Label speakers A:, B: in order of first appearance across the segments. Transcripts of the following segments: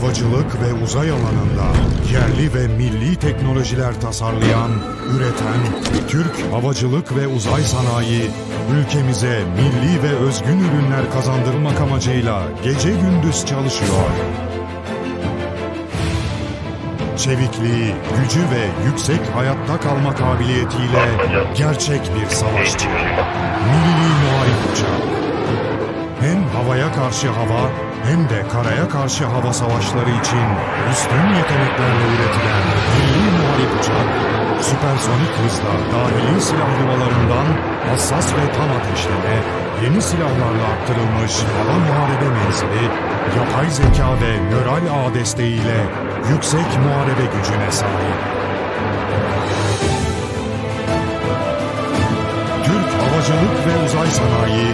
A: havacılık ve uzay alanında yerli ve milli teknolojiler tasarlayan, üreten Türk Havacılık ve Uzay Sanayi ülkemize milli ve özgün ürünler kazandırmak amacıyla gece gündüz çalışıyor. Çevikliği, gücü ve yüksek hayatta kalma kabiliyetiyle gerçek bir savaşçı. Milli Muharip Uçak. Hem havaya karşı hava hem de karaya karşı hava savaşları için üstün yeteneklerle üretilen milli muharip uçak, süpersonik hızla dahili silah yuvalarından hassas ve tam ateşleme, yeni silahlarla arttırılmış hava muharebe menzili, yapay zeka ve nöral ağ desteğiyle yüksek muharebe gücüne sahip. Türk Havacılık ve Uzay Sanayi,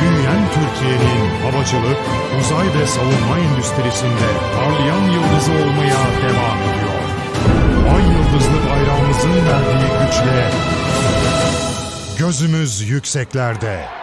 A: büyüyen Türkiye'nin havacılık, uzay ve savunma endüstrisinde parlayan yıldızı olmaya devam ediyor. Ay yıldızlı bayrağımızın verdiği güçle gözümüz yükseklerde.